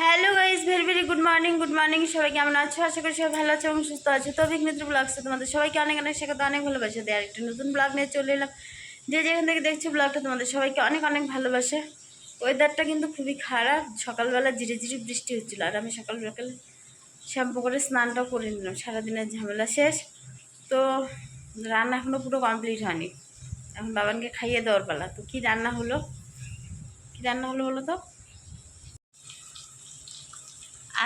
Hello guys very very good morning good morning সবাই কেমন আছো? আশা করি সবাই ভালো আছো এবং সুস্থ আছো। তো অভিজ্ঞতা ব্লগসে তোমাদের সবাইকে অনেক অনেক শেখাতে অনেক ভালোবাসে দেয় আরেকটা নতুন ব্লগ নিয়ে চলে এলাম। যে যেখান থেকে দেখছি ব্লগটা তোমাদের সবাইকে অনেক অনেক ভালোবাসে। ওয়েদারটা কিন্তু খুবই খারাপ। সকালবেলা ধীরে ধীরে বৃষ্টি হচ্ছিল আর আমি সকাল সকালে শ্যাম্পু করে স্নানটাও করে নিলাম। সারাদিনের ঝামেলা শেষ। তো রান্না এখনও পুরো কমপ্লিট হয়নি। এখন বাবানকে খাইয়ে দেওয়ার পালা। তো কী রান্না হলো? কী রান্না হলো বলো তো?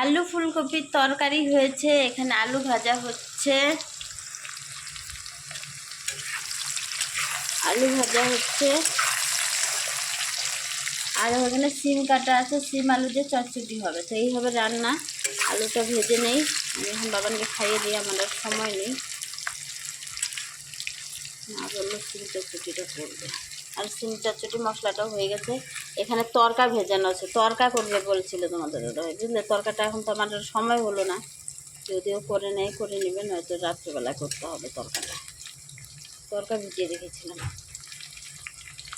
আলু ফুলকপির তরকারি হয়েছে, এখানে আলু ভাজা হচ্ছে। আলু ভাজা হচ্ছে। আর ওখানে সিম কাটা আছে, সিম আলু দিয়ে চটচটি হবে, তো এই হবে রান্না। আলুটা ভেজে নেই। আমি এখন বাবানকে খাইয়ে দিই, আমার সময় নেই। মা বলল, সিম চটচটিটা করবে। আর সিম চটচটি মশলাটাও হয়ে গেছে। এখানে তরকা ভেজানো আছে। তরকা করবে বলছিল তোমাদের ওরা বুঝলে? তরকাটা এখন তো আমার সময় হলো না। যদিও করে নেয়, করে নেবে, নয়তো রাত্রিবেলা করতে হবে তরকাটা। তরকা ভিজিয়ে রেখেছিলাম।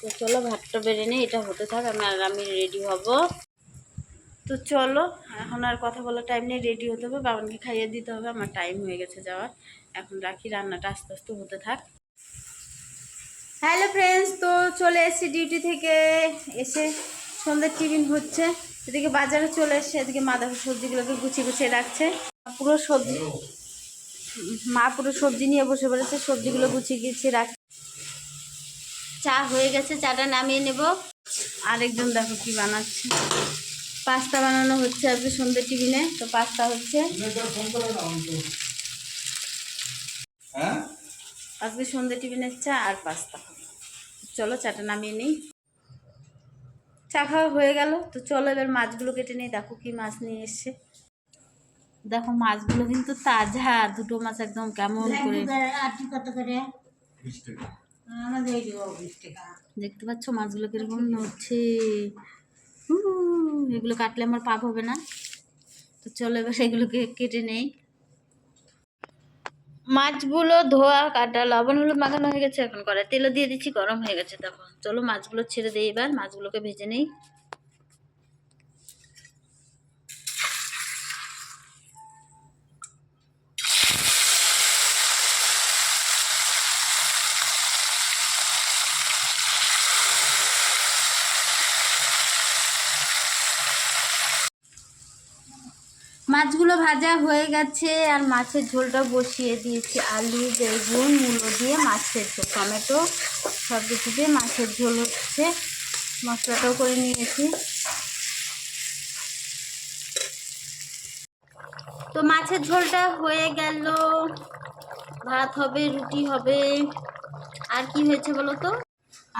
তো চলো, ভাতটা বেড়ে নিই, এটা হতে থাক। আমি আর আমি রেডি হব। তো চলো, এখন আর কথা বলার টাইম নেই রেডি হতে হবে। বাবানকে খাইয়ে দিতে হবে। আমার টাইম হয়ে গেছে যাওয়ার। এখন রাখি, রান্নাটা আস্তে আস্তে হতে থাক। হ্যালো ফ্রেন্ডস তো চলে এসেছি ডিউটি থেকে। এসে সন্ধ্যের টিফিন হচ্ছে। এদিকে বাজারে চলে এসছে এদিকে মা দেখো সবজিগুলোকে গুছিয়ে গুছিয়ে রাখছে। পুরো সবজি মা পুরো সবজি নিয়ে বসে পড়েছে সবজিগুলো গুছিয়ে গুছিয়ে রাখ চা হয়ে গেছে চাটা নামিয়ে নেব। আরেকজন দেখো কি বানাচ্ছে। পাস্তা বানানো হচ্ছে আজকে সন্ধ্যের টিফিনে তো পাস্তা হচ্ছে। হ্যাঁ? আজকে সন্ধ্যে টিফিনের চা আর পাস্তা। চলো চাটা নামিয়ে নিই। চা খাওয়া হয়ে গেল। তো চলো এবার মাছগুলো কেটে নিই। দেখো কি মাছ নিয়ে এসছে। দেখো মাছগুলো কিন্তু তাজা দুটো মাছ একদম কেমন করে। কত দেখতে পাচ্ছ মাছগুলো কীরকম নড়ছে। এগুলো কাটলে আমার পাপ হবে না। তো চলো এবার এগুলোকে কেটে নেই। মাছগুলো ধোয়া, কাটা, লবণ, হলুদ মাখানো হয়ে গেছে, এখন করে তেলও দিয়ে দিচ্ছি, গরম হয়ে গেছে তখন চলো মাছগুলো ছেড়ে দিই এবার, মাছগুলোকে ভেজে নেই। মাছগুলো ভাজা হয়ে গেছে আর মাছের ঝোলটা বসিয়ে দিয়েছি। আলু, বেগুন, মূলো দিয়ে মাছের ঝোল, টমেটো সব কিছু দিয়ে মাছের ঝোল হচ্ছে। মশলাটাও করে নিয়েছি। তো মাছের ঝোলটা হয়ে গেল। ভাত হবে, রুটি হবে। আর কি হয়েছে বলো তো?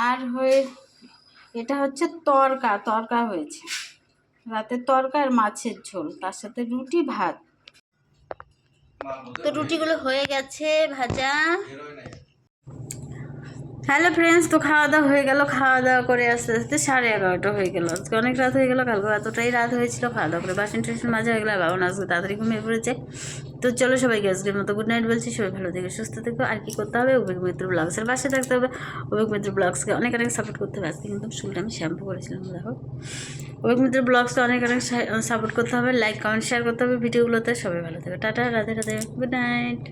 আর হয়ে, এটা হচ্ছে তরকা তরকা হয়েছে। রাতের তরকার মাছের ঝোল তার সাথে রুটি ভাত। তো রুটিগুলো হয়ে গেছে ভাজা। হ্যালো ফ্রেন্ডস, তো খাওয়া দাওয়া হয়ে গেল, খাওয়া দাওয়া করে আস্তে আস্তে সাড়ে এগারোটা হয়ে গেল। আজকে অনেক রাত হয়ে গেল, কালকে এতটাই রাত হয়েছিল, খাওয়া দাওয়া করে বাসন টাসন মাজা হয়ে গেলো বাবা আজকে তাড়াতাড়ি ঘুমিয়ে পড়েছে। তো চলো সবাইকে আজকের মতো গুড নাইট বলছি, সবাই ভালো থেকে, সুস্থ থেকো, আর কি করতে হবে? অভিক মিত্র ব্লগসের পাশে থাকতে হবে। অভিক মিত্র ব্লগসকে অনেক অনেক সাপোর্ট করতে হবে। আজকে কিন্তু চুলটা আমি শ্যাম্পু করেছিলাম, দেখো। অভিক মিত্র ব্লগসকে অনেক অনেক সাপোর্ট করতে হবে লাইক কমেন্ট শেয়ার করতে হবে ভিডিওগুলোতে। সবাই ভালো থেকো, tata, Radhe Radhe good night